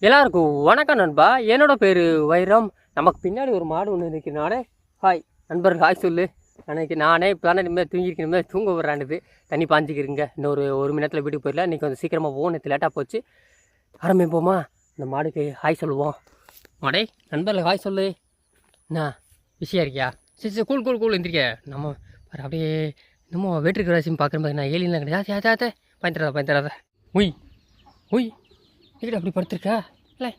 எல்லாருக்கும் வணக்கம் நண்பா. என்னோட பேர் வைரம். நமக்கு பின்னாடி ஒரு மாடு ஒன்று இருக்கிறனாலே ஹாய் நண்பர் ஹாய் சொல்லு. அன்றைக்கி நானே இப்போ தானே நிம்மதி தூங்கியிருக்க இனிமேல் தூங்க விட்றானுது தண்ணி பாஞ்சிக்கிறீங்க இன்னொரு ஒரு மணி நேரத்தில் வீட்டுக்கு போயிடல இன்றைக்கி கொஞ்சம் சீக்கிரமாக போகும் நேற்று லேட்டாக போச்சு. ஆரம்பிப்போமா? இந்த மாடுக்கு ஹாய் சொல்லுவோம். மாடே நண்பர்கள் ஹாய் சொல்லு. என்ன விஷயம் இருக்கியா? சரி சரி கூல் கூல் கூல் எந்திரிக்க. நம்ம அப்படியே நம்ம வேற்றுக்கு ராசியும் பார்க்குற மாதிரி. நான் ஏலியெலாம் கிடையாது. யாத்தே பயந்துடாத பயந்துடாத. உய் உய். வீடு அப்படி படுத்திருக்கா? இல்லை.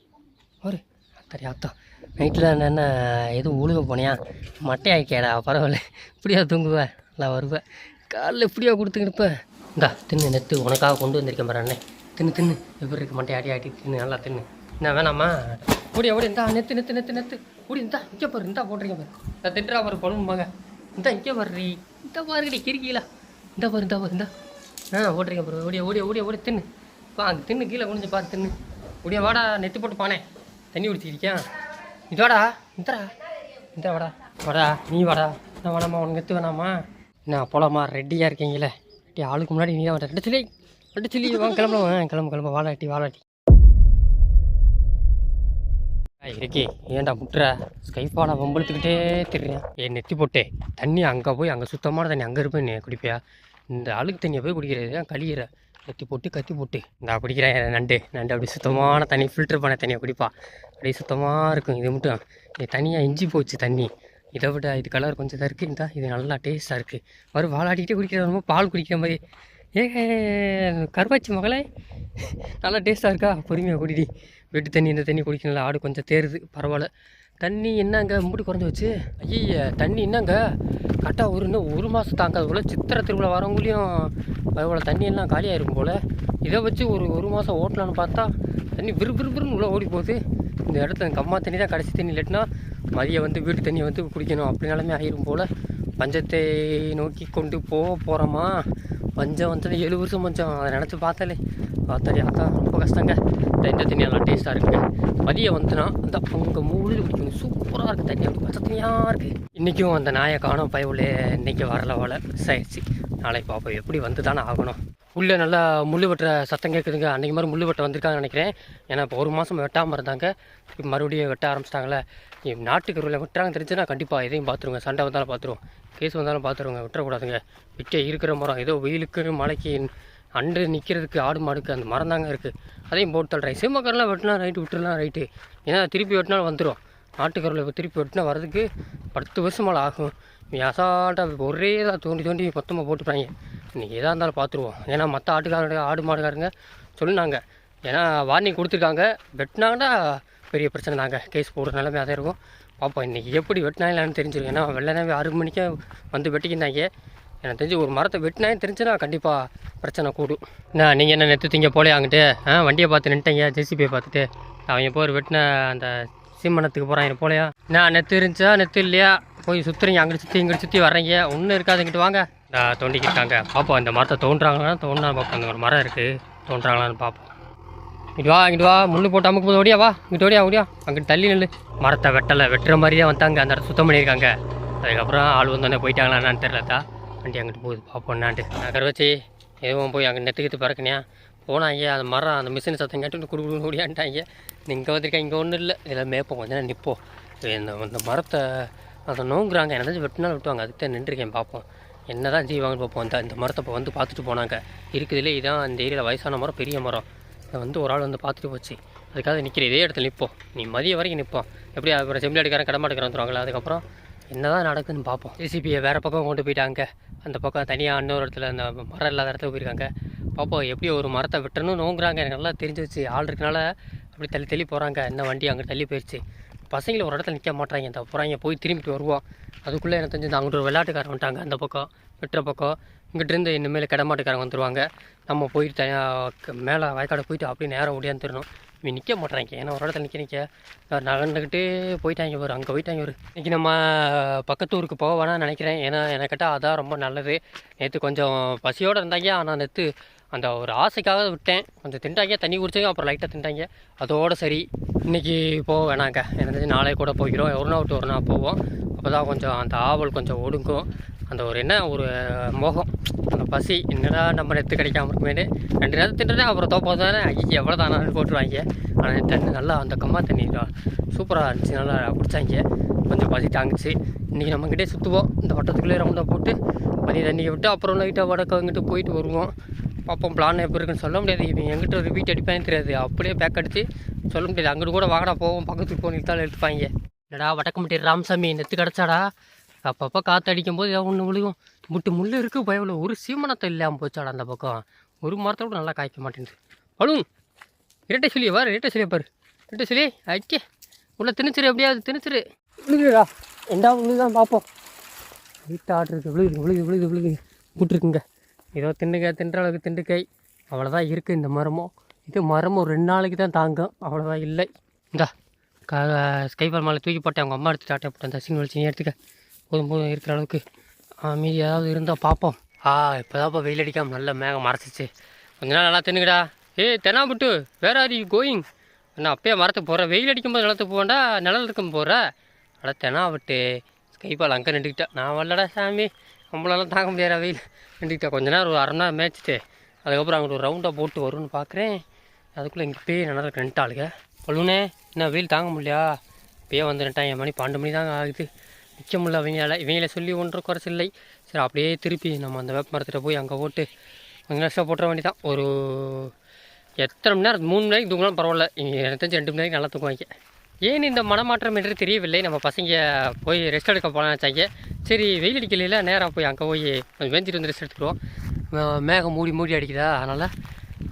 ஒரு அத்தரி அத்தம் நைட்டில் என்ன எதுவும் உழுக போனியா? மட்டை பரவாயில்ல. இப்படியா தூங்குவேன் நல்லா வருவேன் காலைல இப்படியா கொடுத்துக்கிடுப்பேன் இந்தா தின்னு நெத்து. உனக்காக கொண்டு வந்திருக்கேன் பாரு அண்ணே. தின்னு தின்னு. எப்படி இருக்கு மட்டை? ஆட்டி ஆட்டி தின்னு. நல்லா தின்னு. என்ன வேணாமா? ஓடியா ஓடி இந்தா நெத்து நெத்து நெத்து நெத்து. ஓடி இந்தா இங்கே பாரு இந்தா போட்டிருக்கேன் பாரு. இந்த திட்டுறா பாரு பழுமாங்க இந்தா இங்கே பாரு இந்த பாருடி கிரிக்கீலா இந்த பாரு இந்த பாரு இந்தா. ஆ ஓட்டுறீங்க பாரு. ஓடியா ஓடியா ஓடியா ஓடி தின்னு. பா அங்கே தின்னு கீழே குனிஞ்சு பாரு தின்னு. ஓடியா வாடா நெத்து போட்டு பானே. தண்ணி குடிச்சிருக்கியா இதோடா இந்தரா இந்த. வாடா. வாடா நீ வாடா. என்ன வேணாமா உனக்கு எத்து வேணாமா? என்ன போலாமா? ரெடியாக இருக்கீங்களே? ரெட்டி ஆளுக்கு முன்னாடி நீ தான் ரெண்டு சொல்லி ரெண்டு சொல்லி. வாங்க கிளம்பலாம் கிளம்பு கிளம்பு. வாழாட்டி வாழாட்டி இருக்கே. ஏன்டா முட்டுற? ஸ்கைஃபால வம்பளுத்துக்கிட்டே தெரியும் ஏ நெத்தி போட்டே. தண்ணி அங்கே போய் அங்கே சுத்தமான தண்ணி அங்கே இருப்பேன் குடிப்பியா? இந்த அழுக்கு தண்ணியை போய் குடிக்கிறது தான் கழியிற. கத்தி போட்டு கத்தி போட்டு. இந்த குடிக்கிறேன். நண்டு. நண்டு அப்படி சுத்தமான தண்ணி ஃபில்டர் பண்ண தண்ணியை குடிப்பா. அப்படியே சுத்தமாக இருக்கும். இது மட்டும் இது தனியாக இஞ்சி போச்சு தண்ணி. இதை விட இது கலர் கொஞ்சம் தான் இருக்குது இந்த இது நல்லா டேஸ்ட்டாக இருக்குது வரும் வாழாடிக்கிட்டே குடிக்கிற ரொம்ப பால் குடிக்கிற மாதிரி. ஏ கருவாச்சி மகளே. நல்லா டேஸ்ட்டாக இருக்கா? பொறுமையாக குடிடி. வெட்டு தண்ணி இந்த தண்ணி குடிக்கணும்ல. ஆடு கொஞ்சம் தேருது. பரவாயில்ல. தண்ணி என்னங்க மூடி குறைஞ்சி வச்சு ஐய தண்ணி என்னங்க? கரெக்டாக ஒரு இன்னும் ஒரு மாதம் தாங்காது போல். சித்திரை திருவிழா வரவங்களையும் அதுபோல் தண்ணி எல்லாம் காலியாயிருக்கும் போல். இதை வச்சு ஒரு ஒரு மாதம் ஓட்டலான்னு பார்த்தா தண்ணி விறு விறு விறுன்னு உள்ளே ஓடி போகுது. இந்த இடத்துல கம்மா தண்ணி தான் கடைசி தண்ணி இல்லாட்டினா மதியம் வந்து வீட்டு தண்ணியை வந்து குடிக்கணும் அப்படினாலுமே ஆயிரும் போல். பஞ்சத்தை நோக்கி கொண்டு போக போகிறோமா பஞ்சம் வந்தது ஏழு வருஷம் பஞ்சம். அதை நினச்சி பார்த்தாலே பார்த்தா அதான் ரொம்ப கஷ்டங்க. இந்த இந்த தண்ணி நல்லா டேஸ்ட்டாக இருக்குங்க. மதியம் வந்துன்னா அந்த அவங்க முழுது பிடிக்கும் சூப்பராக இருக்குது தண்ணி. அப்படி தனியாக இருக்குது இன்றைக்கும் அந்த நாயை காணும் பயவுள்ளே இன்றைக்கி வரல வலை சாயிடுச்சு நாளைக்கு பார்ப்போம். எப்படி வந்து தானே ஆகணும். உள்ளே நல்லா முள்ளு வெட்டுற சத்தம் கேட்குதுங்க. அன்றைக்கி மாதிரி முள் வெட்ட வந்திருக்காங்கன்னு நினைக்கிறேன். ஏன்னா இப்போ ஒரு மாதம் வெட்டாமல் இருந்தாங்க. இப்போ மறுபடியும் வெட்ட ஆரம்பிச்சிட்டாங்களே நாட்டுக்கருவில் வெட்டுறாங்க தெரிஞ்சுன்னா கண்டிப்பாக எதையும் பார்த்துருங்க. சண்டை வந்தாலும் பார்த்துருவோம். கேஸ் வந்தாலும் பார்த்துருவோங்க. விட்டுறக்கூடாதுங்க. விட்டே இருக்கிற மரம் ஏதோ வெயிலுக்கு மழைக்கு அண்டு நிற்கிறதுக்கு ஆடு மாடுக்கு அந்த மரம் தாங்க இருக்குது அதையும் போட்டு தள்ளுறேன். சிம்மக்கரெலாம் வெட்டினா ரைட்டு விட்டுறலாம் ரைட்டு ஏன்னா திருப்பி வெட்டினாலும் வந்துடும் நாட்டுக்கருவில் திருப்பி வெட்டினா வர்றதுக்கு பத்து வருஷம் மேலே ஆகும். நீ அசால்ட்டாக ஒரே தான் தோண்டி தோண்டி மொத்தமாக போட்டுப்பாங்க. இன்றைக்கி எதாக இருந்தாலும் பார்த்துருவோம் ஏன்னா மற்ற ஆட்டுக்காரங்க ஆடு மாடுக்காரங்க சொன்னாங்க ஏன்னா வார்னிங் கொடுத்துருக்காங்க. வெட்டினாங்கன்னா பெரிய பிரச்சனை தாங்க. கேஸ் போடுற நிலைமை அதே இருக்கும். பார்ப்போம் இன்றைக்கி எப்படி வெட்டினா இல்லைன்னு தெரிஞ்சிருக்கும் ஏன்னா வெள்ளனவே ஆறு மணிக்கே வந்து வெட்டிக்கிருந்தாங்க எனக்கு தெரிஞ்சு ஒரு மரத்தை வெட்டினே தெரிஞ்சுன்னா கண்டிப்பாக பிரச்சனை கூடும். என்ன நீங்கள் என்ன நெத்து திங்க போலே அங்கிட்டு? ஆ வண்டியை பார்த்து நின்ட்டீங்க ஜேசிபியை பார்த்துட்டு. அவங்க போய் வெட்டின அந்த சீமனத்துக்கு போகிறாங்க போலையா? நான் நெத்து இருந்துச்சா? நெத்து இல்லையா? போய் சுற்றுறீங்க அங்கே சுற்றி இங்கிட்டு சுற்றி வர்றீங்க. ஒன்றும் இருக்காது இங்கிட்டு வாங்க. நான் தோண்டிக்கிட்டாங்க. பார்ப்போம் இந்த மரத்தை தோன்றாங்களா தோன்றா பார்ப்போம் அந்த ஒரு மரம் இருக்குது தோன்றாங்களான்னு பார்ப்போம் இங்கிட்டு வா இங்கிட்டு வா. முள் போட்டு அமுக்கு போது ஓடியா வா. இங்கிட்டு ஓடியா ஓடியா. அங்கிட்டு தள்ளி நில்லு. மரத்தை வெட்டலை வெட்டுற மாதிரியே வந்தாங்க. அந்த இடத்த சுத்தம் பண்ணியிருக்காங்க. அதுக்கப்புறம் ஆள் வந்தோடனே போயிட்டாங்களா தெரியலத்தா வண்டி அங்கிட்டு போகுது. பார்ப்போம் என்னான்ட்டு. நான் கருவச்சி எதுவும் போய் அங்கே நெத்துக்கிட்டு பறக்குனியா? போனாங்க அந்த மரம் அந்த மிஷின் சத்தம் கேட்டு குடு குடு ஓடியான்ட்டாங்க இங்கே வந்திருக்கேன் இங்கே ஒன்றும் இல்லை. இதில் மேய்ப்போம் கொஞ்ச நேரம் நிற்போம் இந்த இந்த மரத்தை அதை நோங்குறாங்க. எனக்கு வெட்டினாலும் விட்டுவாங்க. அதுக்கு தான் நின்றுருக்கேன் பார்ப்போம் என்ன தான் செய்வாங்கன்னு பார்ப்போம். இந்த இந்த மரத்தை இப்போ வந்து பார்த்துட்டு போனாங்க. இருக்குதுலே இதான் இந்த ஏரியாவில் வயசான மரம் பெரிய மரம். இதை வந்து ஒரு ஆள் வந்து பார்த்துட்டு போச்சு. அதுக்காக நிற்கிற இதே இடத்துல நிற்போம் நீ மதியம் வரைக்கும் நிற்போம் எப்படி அப்புறம் செம்பிளாடிக்காரன் கடமாட்டுக்காரன் வந்துருவாங்களா? அதுக்கப்புறம் என்னதான் நடக்குதுன்னு பார்ப்போம். ஜேசிபியை வேறு பக்கம் கொண்டு போயிட்டாங்க. அந்த பக்கம் தனியாக இன்னொரு இடத்துல அந்த மரம் இல்லாத இடத்துல போயிருக்காங்க. பார்ப்போம் எப்படி ஒரு மரத்தை வெட்டணும் நோங்குறாங்க எனக்கு நல்லா தெரிஞ்சு வச்சு ஆள் இருக்கனால அப்படி தள்ளி தள்ளி போகிறாங்க என்ன வண்டி அங்கே தள்ளி போயிடுச்சு பசங்களை ஒரு இடத்துல நிற்க மாட்டாங்க இந்த போகிறாங்க போய் திரும்பிட்டு வருவோம். அதுக்குள்ளே எனக்கு தெரிஞ்சு அங்கிட்ட ஒரு விளையாட்டுக்காரன் வந்துட்டாங்க. அந்த பக்கம் வெட்டுற பக்கம். இங்கிட்டிருந்து இனிமேல் கிடமாட்டுக்காரங்க வந்துடுவாங்க நம்ம போயிட்டு தனியாக மேலே வயக்காடு போயிட்டு அப்படியே நேரம் ஓடியாந்துடணும் இவன் நிற்க மாட்டாங்க ஏன்னா ஒரு இடத்துல நிற்க நிற்க நகர்ந்துக்கிட்டே போயிட்டாங்க ஒரு அங்கே போயிட்டாங்க ஒரு இன்றைக்கி நம்ம பக்கத்து ஊருக்கு போக வேணாம்னு நினைக்கிறேன். ஏன்னா எனக்கிட்ட கேட்டால் அதான் ரொம்ப நல்லது. நேற்று கொஞ்சம் பசியோடு இருந்தாங்க. ஆனால் நேற்று அந்த ஒரு ஆசைக்காக விட்டேன். கொஞ்சம் திண்டாங்க தண்ணி குடிச்சாங்க அப்புறம் லைட்டாக திண்டாங்க. அதோட சரி. இன்றைக்கி போக வேணாங்க. எனக்கு தெரிஞ்சு நாளை கூட போய்க்கிறோம் ஒரு நாள் விட்டு ஒரு நாள் போவோம். அப்போ தான் கொஞ்சம் அந்த ஆவல் கொஞ்சம் ஒடுங்கும். அந்த ஒரு என்ன ஒரு மோகம். அந்த பசி என்னடா நம்ம நெத்து கிடைக்காம இருக்குமேனு ரெண்டு நேரம் தின்னுட்டு அப்புறம் தோப்பா தானே ஐயோ எவ்வளோ தானு போட்டுருவாங்க. ஆனால் தண்ணி நல்லா அந்த கம்மா தண்ணி சூப்பராக இருந்துச்சு. நல்லா குடிச்சாங்க. கொஞ்சம் பசி தாங்குச்சு. இன்றைக்கி நம்மக்கிட்டே சுற்றுவோம் இந்த வட்டத்துக்குள்ளே ரவுண்டாக போட்டு மதிய தண்ணியை விட்டு அப்புறம் லைட்டாக வடக்கு அங்கிட்டு போயிட்டு வருவோம். பார்ப்போம் பிளான் எப்படி இருக்குன்னு சொல்ல முடியாது. இவன் எங்கிட்ட ஒரு வீட்டு அடிப்பான்னு தெரியாது. அப்படியே பேக் அடித்து சொல்ல முடியாது. அங்கிட்டு கூட வாங்கடா போவோம். பக்கத்துக்கு போய் நிறுத்தாலும் எடுத்துப்பாங்க என்னடா வடக்கம்பட்டி ராமசாமி நெத்து கிடச்சாடா? அப்பப்போ காற்று அடிக்கும் போது ஏதாவது ஒன்று விழுகும். முட்டு முள் இருக்குது பயவில் ஒரு சீமனத்தை இல்லாமல் போச்சாடா அந்த பக்கம். ஒரு மரத்தை கூட நல்லா காய்க்க மாட்டேங்குது. பலூன் இரட்டை சொல்லி வாரு இரட்டை சொல்லி பாரு. இரட்டை சொல்லி ஐக்கே உள்ள திணிச்சிரு எப்படியாவது திணிச்சிரு. விழுகுடா ரெண்டா விழுதான் பார்ப்போம் வீட்டு ஆர்டர் இருக்குது விழுகுது விழுகுது விழுகுது விழுகுது. விட்டுருக்குங்க. ஏதோ திண்டுக்க தின்ற அளவுக்கு திண்டுக்கை. அவ்வளோதான் இருக்குது இந்த மரமும் இது மரமும் ரெண்டு நாளைக்கு தான் தாங்கும். அவ்வளோதான் இல்லை. இந்தா கா ஸ்கைபால் மேலே தூக்கி போட்டேன். அவங்க அம்மா எடுத்து டாட்டா போட்டேன். தசிங்க வச்சு நீ எடுத்துக்க. போதும் போதும் இருக்கிற அளவுக்கு. ஆ, மீதி ஏதாவது இருந்தால் பார்ப்போம் ஆ இப்போதான்ப்பா வெயில் அடிக்காமல் நல்ல மேகம் மறைச்சிச்சு கொஞ்ச நாள் நல்லா தின்னுக்கடா. ஏய் தெனாமுட்டு வேற ஆர் யூ கோயிங் நான் அப்பயே மரத்துக்கு போகிறேன் வெயில் அடிக்கும்போது நிலத்துக்கு போகண்டா நிழல் இருக்கும் போகிற அட தெனாவட்டு கைப்பால் அங்கே நின்றுக்கிட்டா. நான் வரலடா சாமி. நம்மளெல்லாம் தாங்க முடியாத வெயில். நின்றுக்கிட்டா. கொஞ்ச நேரம் ஒரு அரை நேரம் மேய்ச்சிட்டு அதுக்கப்புறம் அங்கிட்டு ஒரு ரவுண்டாக போட்டு வரும்னு பார்க்குறேன் அதுக்குள்ளே இங்கே பேய் நல்லா நின்ட்டாளுங்க பழுனே என்ன வெயில் தாங்க முடியலையா? இப்பயே வந்து நின்ட்டான் என் மணி பன்னெண்டு மணி தாங்க ஆகுது. நிற்க முடியல அவங்களால இவங்கள சொல்லி ஒன்றும் குறைச்சில்லை. சரி அப்படியே திருப்பி நம்ம அந்த வேப்ப மரத்தில் போய் அங்கே போட்டு கொஞ்சம் வருஷம் போட்டுற வேண்டி தான் ஒரு எத்தனை மணி நேரம் மூணு மணிக்கு தூங்கலாம் தூங்கினாலும் பரவாயில்ல. இங்கே எனக்கு தெரிஞ்சு ரெண்டு மணி நேரம் நல்லா தூங்குவாங்க. ஏன் இந்த மனமாற்றம் என்று தெரியவில்லை. நம்ம பசங்க போய் ரெஸ்ட் எடுக்க போகலான்னு நினச்சாங்க. சரி வெயில் அடிக்கலையில நேராக போய் அங்கே போய் கொஞ்சம் வேஞ்சிட்டு வந்து ரெஸ்ட் எடுத்துக்குவோம் மேகம் மூடி மூடி அடிக்குதா? அதனால்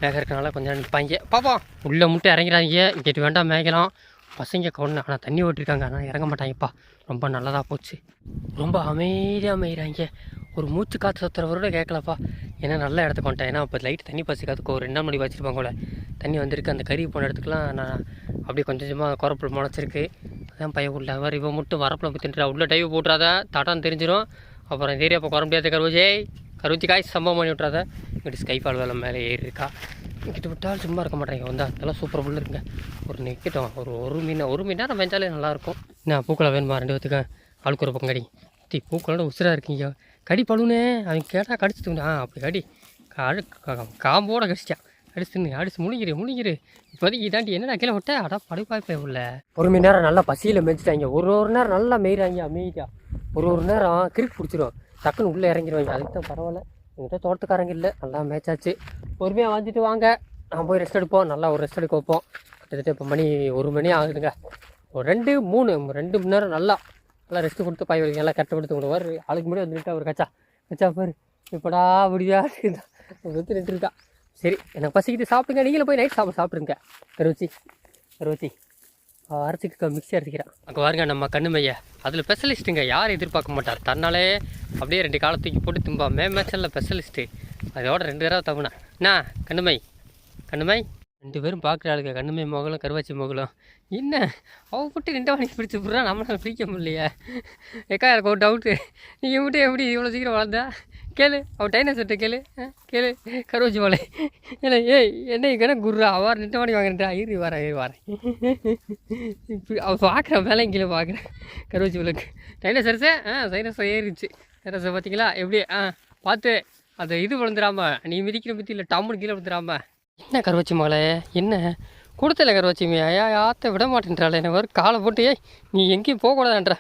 மேகம் இருக்கனால கொஞ்சம் நினைப்பாங்க பார்ப்போம் உள்ளே முட்டை இறங்கிறாங்க இங்கிட்டு வேண்டாம் மேகலாம். பசங்க கொண்டு ஆனால் தண்ணி ஓட்டிருக்காங்க. ஆனால் இறங்க மாட்டாங்கப்பா. ரொம்ப நல்லதாக போச்சு. ரொம்ப அமைதியாக அமைகிறாங்க ஒரு மூச்சு காற்று சுற்றுறவரோட கேட்கலப்பா ஏன்னா நல்ல இடத்துக்கு வந்துட்டேன். ஏன்னா இப்போ லைட் தண்ணி பசிக்காதுக்கு ஒரு ரெண்டாம் மணி வச்சுருப்பாங்க போல. தண்ணி வந்திருக்கு. அந்த கறி போன இடத்துக்குலாம் நான் அப்படியே கொஞ்சம் கொஞ்சமாக குறப்பில் முளைச்சிருக்கு. அதான் பையன் உள்ள அவர் இவன் மட்டும் வரப்பில் தின்ட்டு உள்ளே டைவ் போட்டுறாதா. தட்டான்னு தெரிஞ்சிடும் அப்புறம் இந்த ஏரியா இப்போ குற முடியாத கருவஜே கருவச்சி காய் சம்பவம் பண்ணி விட்றாத இங்கிட்டு ஸ்கைஃபால் வேலை மேலே ஏறி இருக்கா விக்கெட் விட்டாலும் சும்மா இருக்க மாட்டேங்க வந்தால் அதெல்லாம் சூப்பர் புல் இருக்குங்க. ஒரு நிற்கட்டும் ஒரு ஒரு மீன் ஒரு மீன் நேரம் வெஞ்சாலே நல்லாயிருக்கும். என்ன பூக்களை வேணுமா? ரெண்டு பேத்துக்கு ஆளுக்கு ஒரு பக்கம் கடி. தி பூக்களோட உசுராக இருக்கீங்க. கடி பழுனே அவன் கேட்டால் கடிச்சிட்டு ஆ அப்படி கடி. காடு கா- காம்போட கடிச்சிட்டான். அடிச்சுன்னு அடிச்சு முழுங்கிரு முழுங்கிரு. இப்போதைக்கு இதாண்டி என்னடா கீழே விட்ட? அடா படுப்பாய்ப்பே உள்ள. ஒரு மணி நேரம் நல்லா பசியில் மேய்ச்சிட்டாங்க ஒரு ஒரு நேரம் நல்லா மேய்கிறாங்க அமைதியாக ஒரு ஒரு நேரம் கிறுக்கு பிடிச்சிரும். டக்குன்னு உள்ளே இறங்கிடுவாங்க அதுக்கு தான் பரவாயில்ல. எங்கிட்ட தோட்டத்துக்காரங்க இல்லை. நல்லா மேய்ச்சாச்சு பொறுமையாக வந்துட்டு வாங்க. நான் போய் ரெஸ்ட் எடுப்போம். நல்லா ஒரு ரெஸ்ட் எடுக்க வைப்போம். கிட்டத்தட்ட இப்போ மணி ஒரு மணி ஆகுதுங்க. ஒரு ரெண்டு மூணு ரெண்டு மணி நேரம் நல்லா நல்லா ரெஸ்ட் கொடுத்து பாய் வலிக்கு நல்லா கட்டப்படுத்து விடுவார். ஆளுக்கு முன்னாடி வந்துட்டு அவர் கச்சா. கச்சா பாரு. இப்படா அப்படியா வந்து நின்று சரி எனக்கு பசிக்கிட்டு சாப்பிடுங்க. நீங்களும் போய் நைட் சாப்பிட சாப்பிடுங்க. கருவச்சி கருவச்சி. அரைச்சிக்க மிக்ஸி அரைச்சிக்கிறேன் அங்கே பாருங்க நம்ம கண்ணுமைய. அதில் ஸ்பெஷலிஸ்ட்டுங்க யாரும் எதிர்பார்க்க மாட்டார். தன்னாலே அப்படியே ரெண்டு காலை தூக்கி போட்டு தும்பா மே மேட்சலில் ஸ்பெஷலிஸ்ட்டு அதோட ரெண்டு தடவை தவணை. என்ன கண்ணுமை. கண்ணுமை. ரெண்டு பேரும் பார்க்குற ஆளுங்க கண்ணுமை மகளும் கருவாச்சி மகளும். என்ன? அவ மட்டும் ரெண்டு வாங்கி பிடிச்சி விட்றா நம்மளால் பிடிக்க முடியலையே. ஏக்கா எனக்கு ஒரு டவுட்டு நீங்கள் மட்டும் எப்படி இவ்வளோ சீக்கிரம் வளர்ந்தா? கேளு அவள் டைனோசர்ட்ட கேளு கேளு கருவச்சி மலை. இல்லை ஏய் என்ன இங்கே குர்ரா அவர் நிட்ட மாடி வாங்கிட்டா இரு வரேன் இரு வரேன். இப்படி அவள் பார்க்குற மேலே கீழே பார்க்குறேன் கருவாச்சி மலைக்கு. டைனோசர்ஸே ஆ சைனஸை ஏறிச்சு சைனஸை பார்த்தீங்களா எப்படி ஆ பார்த்து அதை இது விழுந்துடாம நீ மிதிக்கிற மிதி இல்லை டம்முன்னு கீழே விழுந்துடாம. என்ன கருவச்சி மலை? என்ன? கொடுத்தல கருவாச்சி ஐயா ஆத்த விட மாட்டேன்றாள் என்ன வரும் காலை போட்டு ஏய் நீ எங்கேயும் போகக்கூடாதான்ற.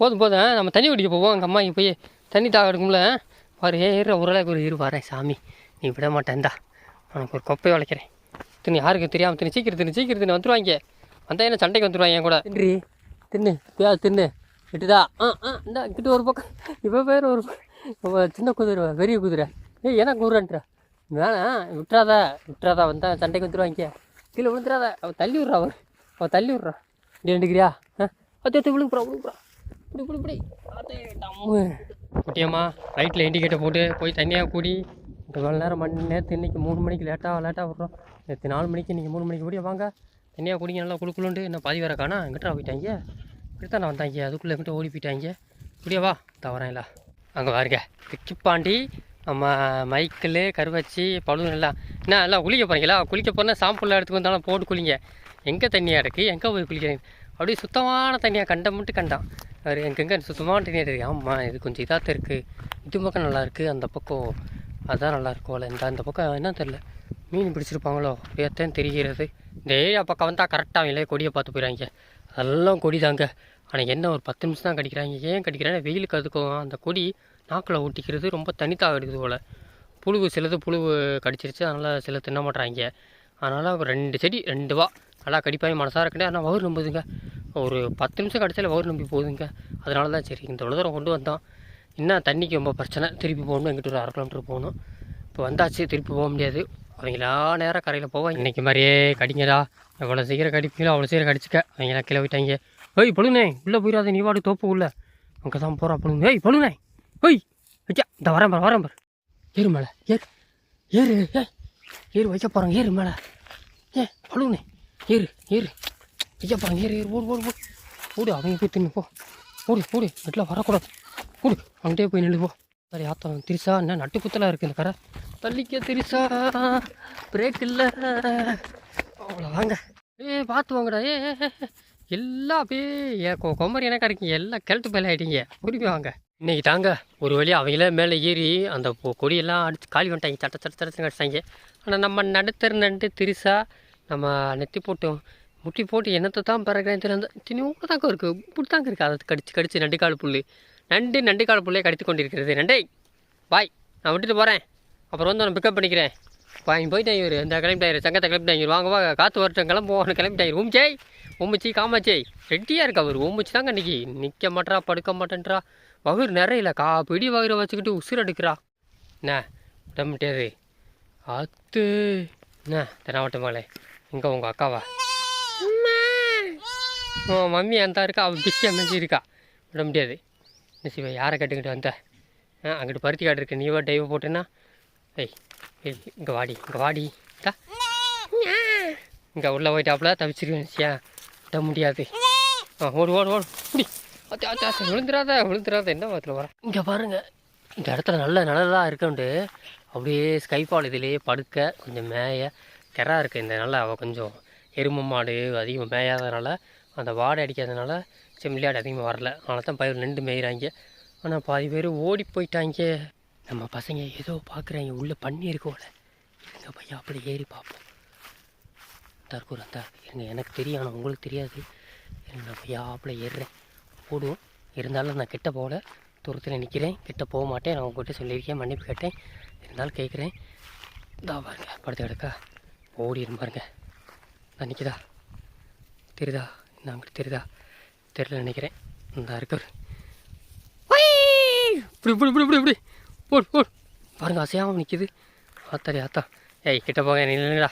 போதும் போதும் நம்ம தண்ணி குடிக்க போவோம் எங்கள் அம்மா இங்கே போய் தண்ணி தாக எடுக்கும்ல பாரு ஏ ஏறு ஒரு அளவுக்கு இரு வரேன் சாமி. நீ விட மாட்டேன்டா. உனக்கு ஒரு கொப்பை உழைக்கிறேன் தின்னு யாருக்கு தெரியாமல் தின்னு சீக்கிரம் தின்னு சீக்கிரம் தின்னு வந்துடுவாங்க வந்தால் என்ன சண்டைக்கு வந்துடுவாங்க என் கூட? தின்றி தின்னு பியாஸ் தின்னு விட்டுதா? ஆ ஆ இந்த கிட்ட ஒரு பக்கம். இப்போ பேர் ஒரு சின்ன குதிரை பெரிய குதிரை. ஏய் என்ன குதிரைன்ற? வேணாம் விட்டுறாதா விட்டுறாதா வந்தா சண்டைக்கு வந்துடுவாங்க கீழே விழுந்துடாத அவள் தள்ளி விட்றா அவர் அவள் தள்ளி விட்றா. நீ ரெண்டுக்கிறியா ஆ அத்தி விழுங்குறா விழுப்புறா இப்படி இப்படி இப்படி. டம்மு குட்டியம்மா ரைட்டில் இண்டிகேட்டர் போட்டு போய் தனியாக கூடி. இவ்வளோ நேரம் மணி நேரத்து இன்றைக்கி மூணு மணிக்கு லேட்டாக லேட்டாக வர்றோம் நேற்று நாலு மணிக்கு இன்றைக்கி மூணு மணிக்கு கூடிய வாங்க. தனியாக குடிங்க நல்லா குழுக்குலுண்டு என்ன பாதி வேற காணா? எங்கிட்ட போயிட்டாங்க? இப்படித்தான் நான் வந்தாங்க. அதுக்குள்ளே எங்கிட்ட ஓடி போயிட்டாங்க. குடியா வா தவறேன்ல அங்கே பாருங்க திக்கிப்பாண்டி நம்ம மைக்கிள் கருவச்சி பழுது எல்லாம் என்ன எல்லாம் குளிக்க போகிறீங்களா குளிக்க போனால் சாம்பிள் எடுத்துக்கு வந்தாலும் போட்டு குளிங்க. எங்கே தண்ணியாக இருக்குது எங்கே போய் குளிக்கிறீங்க? அப்படியே சுத்தமான தண்ணியாக கண்டம் மட்டும் கண்டான் அவர் எங்கெங்கே சுத்தமான தண்ணியாக தெரியும். ஆமாம் இது கொஞ்சம் இதாக இருக்குது இது பக்கம் நல்லா இருக்குது அந்த பக்கம் அதான் நல்லா இருக்கும்ல இந்த அந்த பக்கம் என்ன தெரில மீன் பிடிச்சிருப்பாங்களோ? அப்படியேத்தான் தெரிகிறது. இந்த ஏரியா பக்கம் வந்தால் கரெக்டாக அவங்களே கொடியை பார்த்து போயிடறாங்க அதெல்லாம் கொடி தாங்க ஆனால் என்ன ஒரு பத்து நிமிஷம் தான் கடிக்கிறாங்க. ஏன் கடிக்கிறாங்க? வெயிலுக்கு அதுக்கும் அந்த கொடி நாக்கில் ஒட்டிக்கிறது ரொம்ப தனித்தாக எடுக்குது போல். புழுவு சிலது புழுவு கடிச்சிருச்சு. அதனால் சில தின்ன மாட்டுறாங்க அதனால் ரெண்டு செடி ரெண்டு வா. நல்லா கடிப்பாய் மனசாக இருக்கட்டே ஆனால் வவுர் நம்புதுங்க. ஒரு பத்து நிமிஷம் கடிச்சால வவுர் நம்பி போகுதுங்க. அதனால தான் சரி இந்த இவ்வளோ தூரம் கொண்டு வந்தோம். இன்னும் தண்ணிக்கு ரொம்ப பிரச்சனை. திருப்பி போகணும் எங்கிட்ட ஒரு அரை கிலோமீட்டர் போகணும். இப்போ வந்தாச்சு திருப்பி போக முடியாது. அவங்களா நேரம் கரையில் போவோம் இன்றைக்கி மாதிரியே கடிங்கடா. எவ்வளோ சீக்கிரம் கடிப்பீங்களோ அவ்வளோ சீக்கிரம் கடிச்சிக்க. அவங்களாம் கீழே போயிட்டாங்க. ஏய் பொழுனே உள்ளே போயிடாத நீ வாடு தோப்பு உள்ள. அங்கே தான் போகிறா பழுனு ஏய் பொழுனே ஏய் ஐயா இந்த வரேன் பாரு வரேன் பாரு. ஏறு மேலே ஏறு. ஏறு ஏ ஏறு வைக்க போகிறேன் ஏறு மேலே. ஏ பொழுனே ஏறு ஏறு. ஐயாப்பா ஏறு ஏறு. ஓடு ஓடு ஓடு. ஓடு அவங்க போய் தின்னு போ. ஓடு ஓடு. வீட்டில் வரக்கூடாது. ஓடு அவன்கிட்டே போய் நில்லு போ. சரி ஆத்தம் திரிசா என்ன நட்டு குத்தலாக இருக்குது இந்த கரை? தள்ளிக்க திரிசா பிரேக் இல்லை. அவ்வளோ வாங்க ஏ பார்த்து வாங்கடா. ஏ எல்லா எல்லாம் அப்படியே கொ கொமரி எனக்கு இருக்கீங்க? எல்லாம் கிழட்டு மேலே ஆகிட்டீங்க உரிமை வாங்க. இன்னைக்கு தாங்க ஒரு வழி அவங்களே மேலே ஏறி அந்த கொடியெல்லாம் அடிச்சு காலி வந்துட்டாங்க சட்ட சட்ட சட்டச்சுன்னு அடிச்சிட்டாங்க. ஆனால் நம்ம நடுத்தர் நண்டு திரிசா நம்ம நெத்தி போட்டோம் முட்டி போட்டு என்னத்தை தான் பறக்கிறேன் தெரியல தினியோட தாங்க இருக்குது இப்படி தாங்க இருக்குது அதை கடிச்சு கடிச்சு நண்டுக்கால் புல் நண்டு நண்டுக்கால் புல்லே கடித்து கொண்டிருக்கிறது. நண்டை பாய் நான் விட்டுட்டு போகிறேன் அப்புறம் வந்து நான் பிக்கப் பண்ணிக்கிறேன். பாய் போயிட்டேன் இவர். இந்த கிளம்பிட்டாரு. சங்கத்தை கிளம்பிட்டாங்க வாங்க வாங்க. காற்று வரட்டும். கிளம்புவோம். கிளம்பிட்டாங்க ஓம்ஜெய் ஓமிச்சி காமாச்சேய் ரெட்டியாக இருக்கு அவர்? ஓமிச்சு தாங்க இன்னைக்கு. நிற்க மாட்டா படுக்க மாட்டேன்றா. வகுர் நிறையில. கா பிடி வகுரை வச்சுக்கிட்டு உசுர் எடுக்கிறா. என்ன? விட முடியாது. அத்து. என்ன? தெனாவட்டமாலே இங்கே உங்கள் அக்காவா? ஓ மம்மி அந்த இருக்கா? அவள் பிஸியாக மெஞ்சி இருக்கா? விட முடியாது. என்ன சிவா யாரை கட்டுக்கிட்டு வந்த? ஆ அங்கிட்டு பருத்தி காடு இருக்கு. நீவா டைவ் போட்டேன்னா? ஏய் ஏய் இங்கே வாடி இங்கே வாடி. தா இங்கே உள்ளே போயிட்டாப்புல தவிச்சிருவேன் சியா. விட முடியாது. ஆ ஓடு ஓடு ஓடு. முடி அத்தி அத்தி விழுந்துடாத விழுந்துடாத என்ன வாரத்தில் வர? இங்கே பாருங்க. இந்த இடத்துல நல்ல நிழலாக இருக்குன்ட்டு அப்படியே ஸ்கைபால் இதிலே படுக்க கொஞ்சம் மேய கெரா இருக்குது இந்த நல்லா அவள் கொஞ்சம் எருமை மாடு அதிகமாக மேயாததுனால அந்த வாடை அடிக்காதனால செம்மிலாடு அதிகமாக வரல. அதனால தான் பயிர் நின்று மேயிறாங்க. ஆனால் பாதி பேர் ஓடி போயிட்டாங்க. நம்ம பசங்க ஏதோ பார்க்குறாங்க உள்ளே பண்ணி இருக்கோல எங்கள் பையன் அப்படி ஏறி பார்ப்போம். தற்கூர் அந்த இருங்க. எனக்கு தெரியும். ஆனால் உங்களுக்கு தெரியாது. இருங்க, நான் அப்படி ஏறுறேன். போடுவோம். இருந்தாலும் நான் கிட்ட போகல தூரத்தில் நிற்கிறேன் கிட்ட போக மாட்டேன். நான் உங்கள்கிட்ட சொல்லியிருக்கேன். மன்னிப்பு கேட்டேன். இருந்தாலும் கேட்குறேன் இதா பாருங்க. படுத்து கிடக்கா. ஓடிடும் பாருங்க. நான் நிற்கிதா தெரியுதா? நான் அங்கிட்டு தெரியுதா? தெரியல நினைக்கிறேன். இந்த இருக்கவர் இப்படி இப்படி இப்படி இப்படி இப்படி. போடு பாருங்க அசையாமல் நிற்கிது ஆத்தாடி ஆத்தா. ஏய் கிட்ட போங்க நீ நில்லுங்கடா.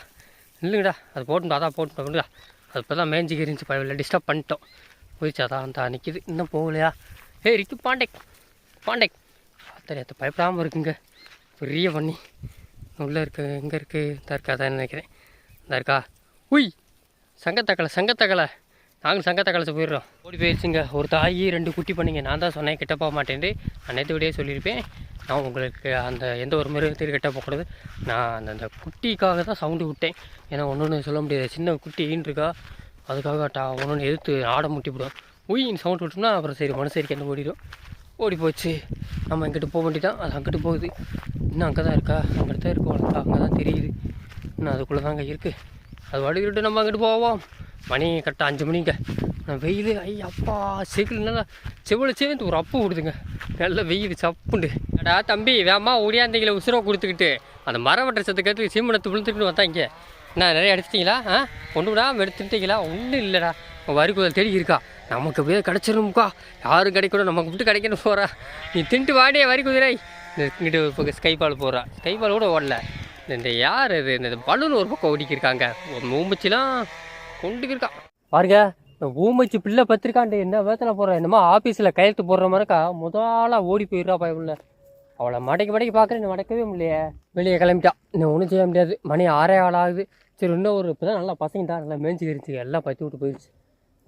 நில்லுங்கடா. அது போட்டுண்டா அதான் போட்டுண்டா கொண்டுடா. அது இப்போ தான் மேஞ்சிக்கு இருந்துச்சு பயில டிஸ்டர்ப் பண்ணிட்டோம். போயிடுச்சு அதான் அந்த நிற்கிது இன்னும் போகலையா? ஏய் ரிக்கு பாண்டேக் பாண்டேக் ஆத்தாடி ஆத்தா பயப்படாமல் இருக்குங்க. பெரிய பண்ணி உள்ளே இருக்கு எங்கே இருக்குது இந்த இருக்காதான்னு நினைக்கிறேன். இந்த இருக்கா? உய் சங்கத்தக்கலை சங்கத்தக்கலை நாங்களும் சங்கத்தக்கலைச்சு போயிடுறோம். ஓடி போயிடுச்சுங்க. ஒரு தாயி ரெண்டு குட்டி பண்ணிங்க. நான் தான் சொன்னேன் கிட்ட போக மாட்டேன்ட்டு அனைத்து விடையே சொல்லியிருப்பேன். நான் உங்களுக்கு அந்த எந்த ஒரு மிருகத்தையும் கிட்ட போகக்கூடாது நான் அந்த அந்த குட்டிக்காக தான் சவுண்டு விட்டேன். ஏன்னா ஒன்று ஒன்று சொல்ல முடியாது. சின்ன குட்டி இருக்கா? அதுக்காக டா ஒன்று ஒன்று எதிர்த்து ஆட முட்டிவிடும் உயின்னு சவுண்டு விட்டோம்னா அப்புறம் சரி மனசரிக்கு என்ன ஓடிடும் ஓடி போச்சு. நம்ம இங்கிட்டு போக வேண்டியதான் அது அங்கிட்டு போகுது. இன்னும் அங்கே தான் இருக்கா? அங்கிட்ட தான் இருக்கும். அங்கே தான் தெரியுது. இன்னும் அதுக்குள்ளே தாங்க இருக்குது அது வடிகிட்டு நம்ம அங்கிட்டு போவோம். மணி கரெக்டாக அஞ்சு மணிங்க. வெயில் ஐயா அப்பா செகில் நல்லா செவ்வளோ சேர்ந்து ஒரு அப்பு விடுதுங்க. நல்ல வெயில் சப்புண்டு. அடா தம்பி வேமா ஒடியாந்தீங்கள உசுரை கொடுத்துக்கிட்டு. அந்த மரம் வெட்டுற சத்துக்கிறதுக்கு சீமனத்து விழுந்துக்கிட்டு வந்தாங்க என்ன நிறைய எடுத்துட்டீங்களா? ஆ? ஒன்று விடாமல் எடுத்துட்டீங்களா? ஒன்றும் இல்லைடா. வரி வரிக்குதல் தேடி இருக்கா. நமக்கு போய் கிடச்சிரும்க்கா யாரும் கிடைக்கணும் நமக்கு விட்டு கிடைக்கணும் போகிறா நீ தின்ட்டு வாடியே வரி குதிரை இங்கிட்டு இப்போ ஸ்கைபால் போகிறா ஸ்கைபால் கூட ஓடல. இந்த- யார் இது? இந்த பலூன் ஒரு பக்கம் ஓடிக்கிருக்காங்க மூம்பச்சிலாம் கொண்டு பாருங்க இந்த ஊமச்சி பிள்ளை பத்திரிக்காண்டு என்ன வேத்தில் போடுறேன் என்னமோ ஆஃபீஸில் கையெழுத்து போடுற மாதிரிக்கா முதலாக ஓடி போயிடுறா பயமில்ல அவளை மடக்கி மடக்கி பார்க்குறேன் மடக்கவே முடியலையே. வெளியே கிளம்பிட்டா. இன்னும் ஒன்றும் செய்ய முடியாது. மணி ஆறே ஆள் ஆகுது. சரி இன்னும் ஒரு இப்போ தான் நல்லா பசங்க தான் நல்லா மேய்ஞ்சி எல்லாம் பற்றி விட்டு போயிடுச்சு.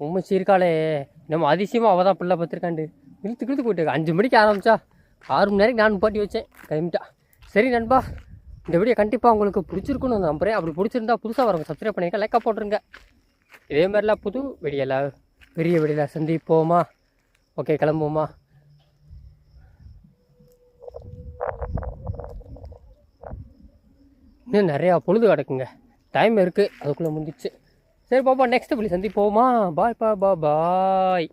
உண்மைச்சி இருக்காளே. நம்ம அதிசயமாக அவள் தான் பிள்ளை பத்திரிக்காண்டு இழுத்து இழுத்து போயிட்டு அஞ்சு மணிக்கு ஆரம்பிச்சா. ஆறு மணி நேரம் நான் பாட்டி வச்சேன். கிளம்பிட்டா. சரி நண்பா. இந்த வீடியோ கண்டிப்பாக உங்களுக்கு பிடிச்சிருக்குன்னு நம்புகிறேன் அப்படி பிடிச்சிருந்தா புதுசாக வரவங்க சப்ஸ்கிரைப் பண்ணிக்க லைக்காக போட்டுருங்க. இதே மாதிரிலாம் புது வீடியோவில் பெரிய வெளியில் சந்திப்போமா? ஓகே கிளம்புவோமா? இன்னும் நிறையா பொழுது கிடக்குங்க. டைம் இருக்குது அதுக்குள்ளே முடிஞ்சிச்சு. சரி பாப்பா நெக்ஸ்ட் இப்படி சந்திப்போமா? பாய் பா பா பாய்